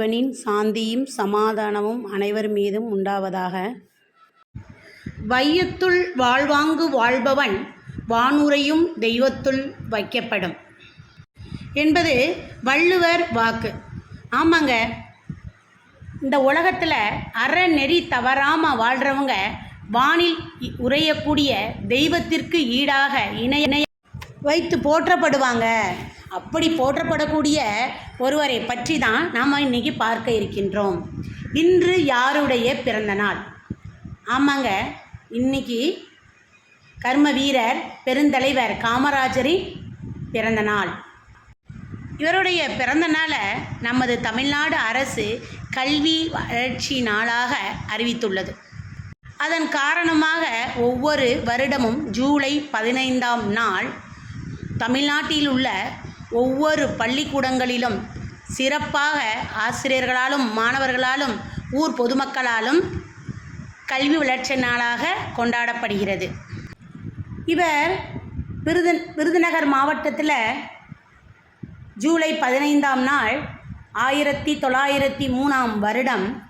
இறைவனின் சாந்தியும் சமாதானமும் அனைவர் மீதும் உண்டாவதாக. வையத்துள் வாழ்வாங்கு வாழ்பவன் வானுரையும் தெய்வத்துள் வைக்கப்படும். என்பது வள்ளுவர் வாக்கு. ஆமாங்க. இந்த உலகத்தில் அறநெறி தவறாமல் வாழ்கிறவங்க வானில் உரையக்கூடிய உறையக்கூடிய தெய்வத்திற்கு ஈடாக இணைய வைத்து போற்றப்படுவாங்க. அப்படி போற்றப்படக்கூடிய ஒருவரை பற்றி தான் நாம் இன்னைக்கு பார்க்க இருக்கின்றோம். இன்று யாருடைய பிறந்த நாள்? ஆமாங்க இன்னைக்கு கர்ம வீரர் பெருந்தலைவர் காமராஜரின் பிறந்த நாள். இவருடைய பிறந்த நாளை நமது தமிழ்நாடு அரசு கல்வி வளர்ச்சி நாளாக அறிவித்துள்ளது. அதன் காரணமாக ஒவ்வொரு வருடமும் ஜூலை பதினைந்தாம் நாள் தமிழ்நாட்டில் உள்ள ஒவ்வொரு பள்ளிக்கூடங்களிலும் சிறப்பாக ஆசிரியர்களாலும் மாணவர்களாலும் ஊர் பொதுமக்களாலும் கல்வி வளர்ச்சி நாளாக கொண்டாடப்படுகிறது. இவர் விருது விருதுநகர் மாவட்டத்தில் ஜூலை பதினைந்தாம் நாள் ஆயிரத்தி தொள்ளாயிரத்தி மூணாம் வருடம்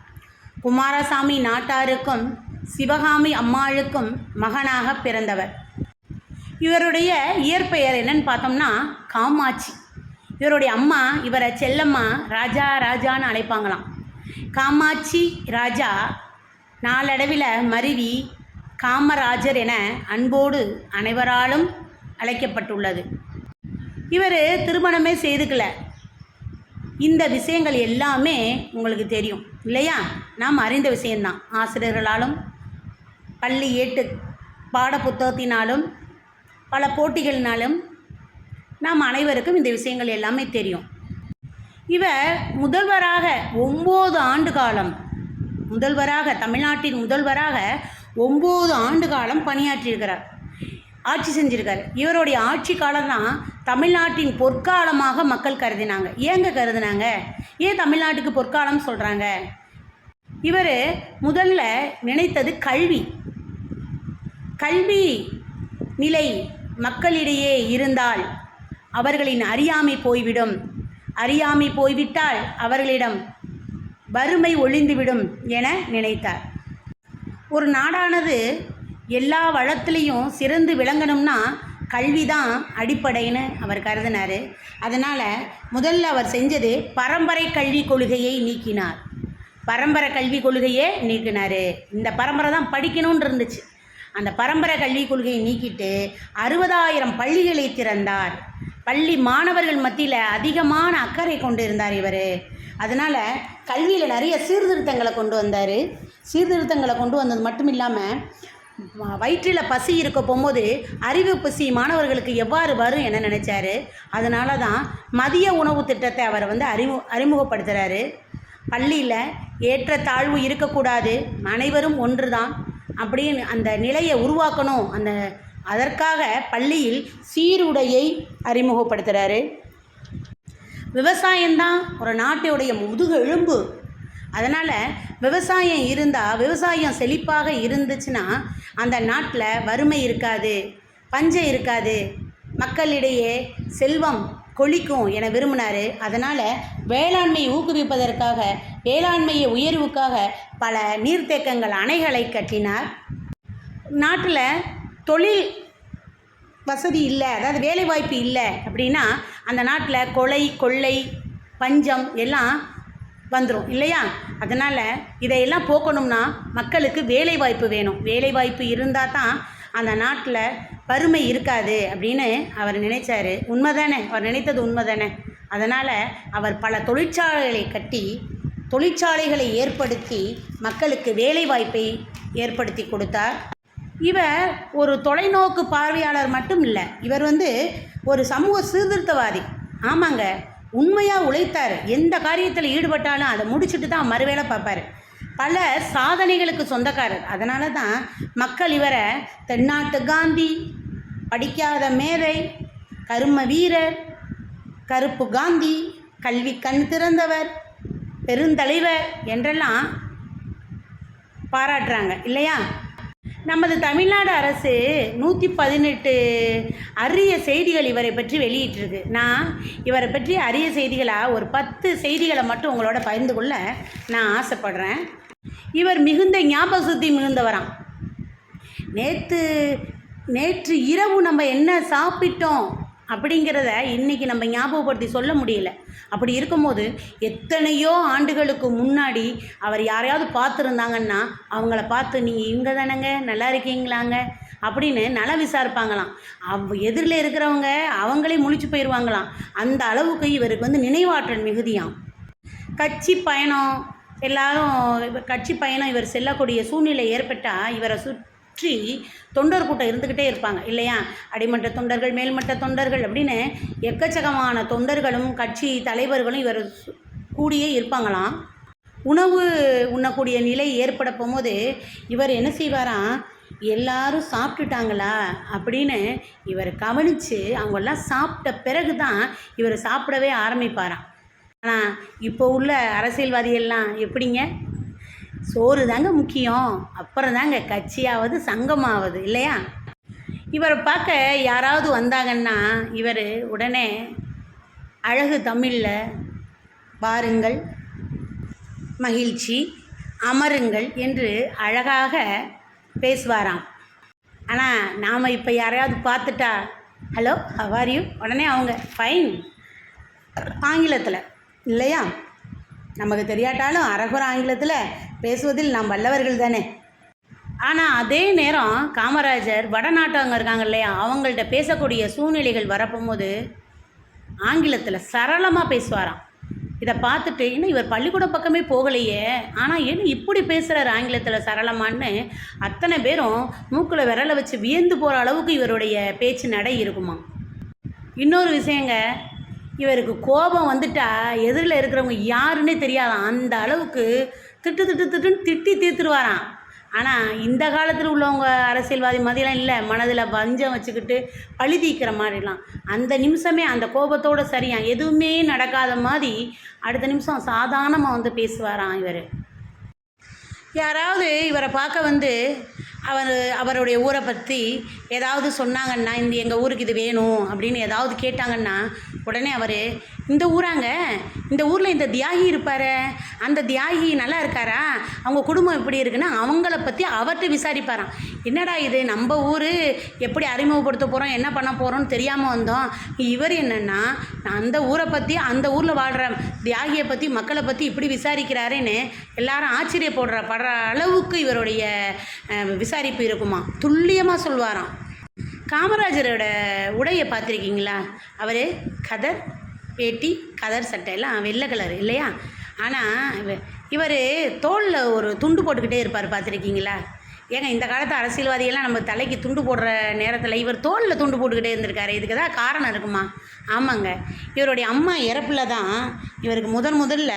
குமாரசாமி நாட்டாருக்கும் சிவகாமி அம்மாளுக்கும் மகனாக பிறந்தவர். இவருடைய இயற்பெயர் என்னன்னு பார்த்தோம்னா காமாட்சி. இவருடைய அம்மா இவரை செல்லம்மா ராஜா ராஜான்னு அழைப்பாங்களாம். காமாட்சி ராஜா நாளடைவில் மருவி காமராஜர் என அன்போடு அனைவராலும் அழைக்கப்பட்டுள்ளது. இவர் திருமணமே செய்துக்கல. இந்த விஷயங்கள் எல்லாமே உங்களுக்கு தெரியும் இல்லையா? நாம் அறிந்த விஷயந்தான் ஆசிரியர்களாலும் பள்ளி ஏட்டு பாட புத்தகத்தினாலும் பல போட்டிகள்னாலும் நாம் அனைவருக்கும் இந்த விஷயங்கள் எல்லாமே தெரியும். இவர் முதல்வராக ஒம்பது ஆண்டு காலம் முதல்வராக தமிழ்நாட்டின் முதல்வராக ஒம்பது ஆண்டு காலம் பணியாற்றியிருக்கிறார். ஆட்சி செஞ்சிருக்காரு. இவருடைய ஆட்சி காலம் தான் தமிழ்நாட்டின் பொற்காலமாக மக்கள் கருதினாங்க. ஏங்க கருதினாங்க? ஏன் தமிழ்நாட்டுக்கு பொற்காலம் சொல்கிறாங்க இவர் முதல்ல நினைத்தது கல்வி. கல்வி நிலை மக்களிடையே இருந்தால் அவர்களின் அறியாமை போய்விடும். அறியாமை போய்விட்டால் அவர்களிடம் வறுமை ஒழிந்துவிடும் என நினைத்தார். ஒரு நாடானது எல்லா வளத்திலையும் சிறந்து விளங்கணும்னா கல்வி தான் அடிப்படைன்னு அவர் கருதினார். அதனால் முதல்ல அவர் செஞ்சது பரம்பரை கல்வி கொள்கையை நீக்கினார். பரம்பரை கல்வி கொள்கையை நீக்கினார். இந்த பரம்பரை தான் படிக்கணும்னு இருந்துச்சு. அந்த பரம்பரை கல்விக் கொள்கையை நீக்கிட்டு அறுபதாயிரம் பள்ளிகளை திறந்தார். பள்ளி மாணவர்கள் மத்தியில் அதிகமான அக்கறை கொண்டு இருந்தார் இவர். அதனால் கல்வியில் நிறைய சீர்திருத்தங்களை கொண்டு வந்தார். சீர்திருத்தங்களை கொண்டு வந்தது மட்டும் இல்லாமல் வயிற்றில் பசி இருக்க போகும்போது அறிவு பசி மாணவர்களுக்கு எவ்வாறு வரும் என நினச்சாரு. அதனால தான் மதிய உணவு திட்டத்தை அவர் வந்து அறிமு அறிமுகப்படுத்துகிறாரு பள்ளியில் ஏற்ற தாழ்வு இருக்கக்கூடாது. அனைவரும் ஒன்று தான் அப்படின்னு அந்த நிலையை உருவாக்கணும். அந்த அதற்காக பள்ளியில் சீருடையை அறிமுகப்படுத்துகிறாரு விவசாயம்தான் ஒரு நாட்டுடைய முதுகு எலும்பு. அதனால் விவசாயம் இருந்தால் விவசாயம் செழிப்பாக இருந்துச்சுன்னா அந்த நாட்டில் வறுமை இருக்காது பஞ்சம் இருக்காது. மக்களிடையே செல்வம் கொளிக்கும் என விரும்பினார். அதனால் வேளாண்மையை ஊக்குவிப்பதற்காக வேளாண்மையை உயர்வுக்காக பல நீர்த்தேக்கங்கள் அணைகளை கட்டினார். நாட்டில் தொழில் வசதி இல்லை அதாவது வேலைவாய்ப்பு இல்லை அப்படின்னா அந்த நாட்டில் கொலை கொள்ளை பஞ்சம் எல்லாம் வந்துடும் இல்லையா? அதனால் இதையெல்லாம் போக்கணும்னா மக்களுக்கு வேலைவாய்ப்பு வேணும். வேலைவாய்ப்பு இருந்தால் தான் அந்த நாட்டில் வறுமை இருக்காது அப்படின்னு அவர் நினைச்சாரு. உண்மைதானே? அவர் நினைத்தது உண்மைதானே? அதனால் அவர் பல தொழிற்சாலைகளை கட்டி தொழிற்சாலைகளை ஏற்படுத்தி மக்களுக்கு வேலைவாய்ப்பை ஏற்படுத்தி கொடுத்தார். இவர் ஒரு தொலைநோக்கு பார்வையாளர் மட்டும் இல்லை இவர் வந்து ஒரு சமூக சீர்திருத்தவாதி. ஆமாங்க உண்மையாக உழைத்தார். எந்த காரியத்தில் ஈடுபட்டாலும் அதை முடிச்சுட்டு தான் மறுவேளை பார்ப்பார். பல சாதனைகளுக்கு சொந்தக்காரர். அதனால தான் மக்கள் இவரை தென்னாட்டு காந்தி படிக்காத மேதை கரும வீரர் கருப்பு காந்தி கல்வி கண் திறந்தவர் பெருந்தலைவர் என்றெல்லாம் பாராட்டுறாங்க. இல்லையா? நமது தமிழ்நாடு அரசு நூற்றி பதினெட்டு அரிய செய்திகள் இவரை பற்றி வெளியிட்டிருக்கு. நான் இவரை பற்றி அரிய செய்திகளாக ஒரு பத்து செய்திகளை மட்டும் உங்களோட பகிர்ந்து கொள்ள நான் ஆசைப்படுறேன். இவர் மிகுந்த ஞாபக சுத்தி மிகுந்தவராம். நேற்று நேற்று இரவு நம்ம என்ன சாப்பிட்டோம் அப்படிங்கிறத இன்றைக்கி நம்ம ஞாபகப்படுத்தி சொல்ல முடியல. அப்படி இருக்கும்போது எத்தனையோ ஆண்டுகளுக்கு முன்னாடி அவர் யாரையாவது பார்த்துருந்தாங்கன்னா அவங்கள பார்த்து நீங்கள் இங்கே தானேங்க நல்லா இருக்கீங்களாங்க? அப்படின்னு நல்லா விசாரிப்பாங்களாம். அவ் எதிரில் இருக்கிறவங்க அவங்களே முழிச்சு போயிடுவாங்களாம் அந்த அளவுக்கு இவருக்கு வந்து நினைவாற்றல் மிகுதியாம். கட்சி பயணம் எல்லாரும் கட்சி பயணம் இவர் செல்லக்கூடிய சூழ்நிலை ஏற்பட்டால் இவரை சுற்றி தொண்டர் கூட்டம் இருந்துக்கிட்டே இருப்பாங்க. இல்லையா? அடிமட்ட தொண்டர்கள் மேல்மட்ட தொண்டர்கள் அப்படின்னு எக்கச்சக்கமான தொண்டர்களும் கட்சி தலைவர்களும் இவர் சு- கூடியே இருப்பாங்களாம். உணவு உண்ணக்கூடிய நிலை ஏற்பட போகும்போது இவர் என்ன செய்வாராம் எல்லாரும் சாப்பிட்டுட்டாங்களா? அப்படின்னு இவர் கவனித்து அவங்கெல்லாம் சாப்பிட்ட பிறகு தான் இவர் சாப்பிடவே ஆரம்பிப்பாராம். ஆனால் இப்போ உள்ள அரசியல்வாதிகள்லாம் எப்படிங்க? சோறு தாங்க முக்கியம். அப்புறம் தாங்க கட்சியாவது சங்கமாவது இல்லையா? இவரை பார்க்க யாராவது வந்தாங்கன்னா இவர் உடனே அழகு தமிழில் பாருங்கள் மகிழ்ச்சி அமருங்கள் என்று அழகாக பேசுவாராம். ஆனால் நாம் இப்போ யாரையாவது பார்த்துட்டா ஹலோ ஹவார் யூ உடனே அவங்க ஃபைன் ஆங்கிலத்தில். இல்லையா? நமக்கு தெரியாட்டாலும் அரகுர ஆங்கிலத்தில் பேசுவதில் நாம் வல்லவர்கள் தானே. ஆனால் அதே நேரம் காமராஜர் வடநாட்டவங்க இருக்காங்க இல்லையா? அவங்கள்ட்ட பேசக்கூடிய சூழ்நிலைகள் வரப்போகும்போது ஆங்கிலத்தில் சரளமாக பேசுவாராம். இதை பார்த்துட்டு இன்னும் இவர் பள்ளிக்கூடம் பக்கமே போகலையே? ஆனால் என்ன இப்படி பேசுகிறார் ஆங்கிலத்தில் சரளமான்னு? அத்தனை பேரும் மூக்கில் விரலை வச்சு வியந்து போகிற அளவுக்கு இவருடைய பேச்சு நடை இருக்குமா இன்னொரு விஷயங்க இவருக்கு கோபம் வந்துட்டா எதிரில் இருக்கிறவங்க யாருன்னே தெரியாதான் அந்த அளவுக்கு திட்டு திட்டு திட்டுன்னு திட்டி தீர்த்துருவாராம். ஆனால் இந்த காலத்தில் உள்ளவங்க அரசியல்வாதி மாதிரிலாம் இல்லை. மனதில் வஞ்சம் வச்சுக்கிட்டு பழி தீக்கிற மாதிரிலாம். அந்த நிமிஷமே அந்த கோபத்தோட சரியா எதுவுமே நடக்காத மாதிரி அடுத்த நிமிஷம் சாதாரணமாக வந்து பேசுவாராம் இவர். யாராவது இவரை பார்க்க வந்து அவர் அவருடைய ஊரை பற்றி ஏதாவது சொன்னாங்கன்னா இந்த எங்கள் ஊருக்கு இது வேணும் அப்படின்னு ஏதாவது கேட்டாங்கன்னா உடனே அவர் இந்த ஊராங்க இந்த ஊரில் இந்த தியாகி இருப்பார். அந்த தியாகி நல்லா இருக்காரா? அவங்க குடும்பம் எப்படி இருக்குன்னு அவங்கள பற்றி அவர்கிட்ட விசாரிப்பாராம். என்னடா இது? நம்ம ஊர் எப்படி அறிமுகப்படுத்த போகிறோம் என்ன பண்ண போகிறோம்னு தெரியாமல் வந்தோம். இவர் என்னென்னா அந்த ஊரை பற்றி அந்த ஊரில் வாழ்கிற தியாகியை பற்றி மக்களை பற்றி இப்படி விசாரிக்கிறாருன்னு எல்லாரும் ஆச்சரியப்படுற வர அளவுக்கு இவருடைய விசாரிப்பு இருக்குமா? துல்லியமாக சொல்வாராம். காமராஜரோட உடையை பார்த்துருக்கீங்களா? அவர் கதர் வேட்டி கதர் சட்டையெல்லாம் வெள்ளை கலர் இல்லையா? ஆனால் இவர் தோளில் ஒரு துண்டு போட்டுக்கிட்டே இருப்பார் பார்த்துருக்கீங்களா? ஏங்க இந்த காலத்து அரசியல்வாதிகள்லாம் நம்ம தலைக்கு துண்டு போடுற நேரத்தில் இவர் தோளில் துண்டு போட்டுக்கிட்டே இருந்திருக்காரு. இதுக்கு ஏதாவது காரணம் இருக்குமா? ஆமாங்க. இவருடைய அம்மா இறப்பில் தான் இவருக்கு முதன் முதல்ல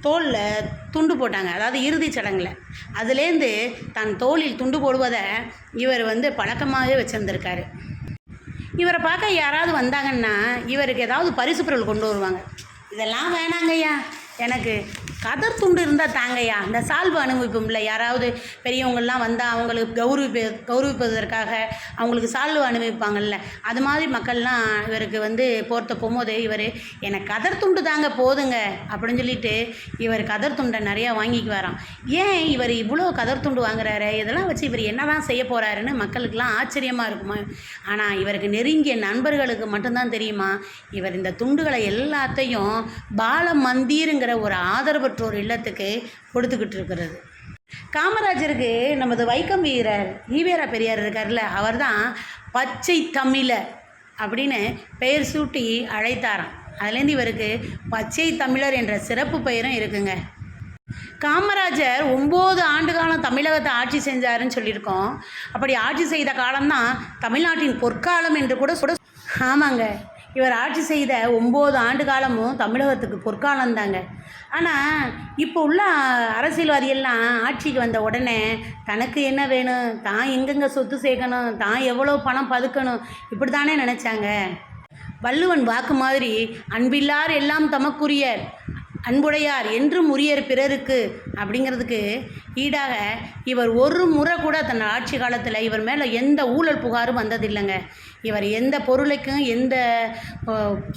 தோளில் துண்டு போட்டாங்க. அதாவது இறுதிச் சடங்கில். அதுலேருந்து தன் தோளில் துண்டு போடுவதை இவர் வந்து பழக்கமாகவே வச்சுருந்துருக்காரு. இவரை பார்க்க யாராவது வந்தாங்கன்னா இவருக்கு ஏதாவது பரிசு பொருள் கொண்டு வருவாங்க. இதெல்லாம் வேணாங்கய்யா எனக்கு. கதர் துண்டு இருந்தால் தாங்கய்யா. இந்த சால்வு அனுபவிப்போம்ல. யாராவது பெரியவங்கள்லாம் வந்தால் அவங்களுக்கு கௌரவிப்ப கௌரவிப்பதற்காக அவங்களுக்கு சால்வு அனுபவிப்பாங்கல்ல அது மாதிரி மக்கள்லாம் இவருக்கு வந்து போர்த்த போகும்போது இவர் எனக்கு கதர் துண்டு தாங்க போதுங்க அப்படின்னு சொல்லிட்டு இவர் கதர் துண்டை நிறையா வாங்கிக்கு வரான் ஏன் இவர் இவ்வளோ கதர் துண்டு வாங்குறாரு? இதெல்லாம் வச்சு இவர் என்னதான் செய்ய போகிறாருன்னு மக்களுக்கெல்லாம் ஆச்சரியமாக இருக்குமா? ஆனால் இவருக்கு நெருங்கிய நண்பர்களுக்கு மட்டும்தான் தெரியுமா? இவர் இந்த துண்டுகளை எல்லாத்தையும் பால மந்திருங்கிற ஒரு ஆதரவற்றோர் இல்லத்துக்கு கொடுத்துக்கிட்டு இருக்கிறது காமராஜருக்கு நமது வைக்கம் வீரர் ஈவேரா பெரியார் இருக்கார்ல அவர்தான் பச்சை தமிழர் அப்படின்னு பெயர் சூட்டி அழைத்தாராம். அதுலேருந்து இவருக்கு பச்சை தமிழர் என்ற சிறப்பு பெயரும் இருக்குங்க. காமராஜர் ஒம்பது ஆண்டு காலம் தமிழகத்தை ஆட்சி செஞ்சாருன்னு சொல்லியிருக்கோம். அப்படி ஆட்சி செய்த காலம்தான் தமிழ்நாட்டின் பொற்காலம் என்று கூட சுட ஆமாங்க. இவர் ஆட்சி செய்த ஒம்பது ஆண்டு காலமும் தமிழகத்துக்கு பொற்காலம் தாங்க ஆனால் இப்போ உள்ள அரசியல்வாதிகள்லாம் ஆட்சிக்கு வந்த உடனே தனக்கு என்ன வேணும்? தான் எங்கெங்கே சொத்து சேர்க்கணும்? தான் எவ்வளோ பணம் பதுக்கணும்? இப்படி தானே நினச்சாங்க. வள்ளுவன் வாக்கு மாதிரி அன்பில்லார் எல்லாம் தமக்குரியர் அன்புடையார் என்றும் உரியர் பிறருக்கு அப்படிங்கிறதுக்கு ஈடாக இவர் ஒரு முறை கூட தன் ஆட்சி காலத்தில் இவர் மேலே எந்த ஊழல் புகாரும் வந்ததில்லைங்க. இவர் எந்த பொருளுக்கும் எந்த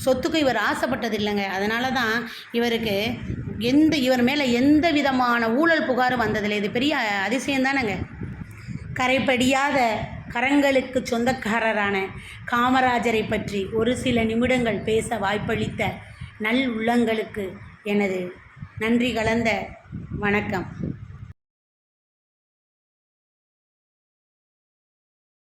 சொத்துக்கும் இவர் ஆசைப்பட்டதில்லைங்க. அதனால தான் இவருக்கு எந்த இவர் மேலே எந்த விதமான ஊழல் புகாரும் வந்ததில்லை. இது பெரிய அதிசயம் தானேங்க. கரைப்படியாத கரங்களுக்கு சொந்தக்காரரான காமராஜரை பற்றி ஒரு சில நிமிடங்கள் பேச வாய்ப்பளித்த நல் உள்ளங்களுக்கு எனது நன்றி கலந்த வணக்கம்.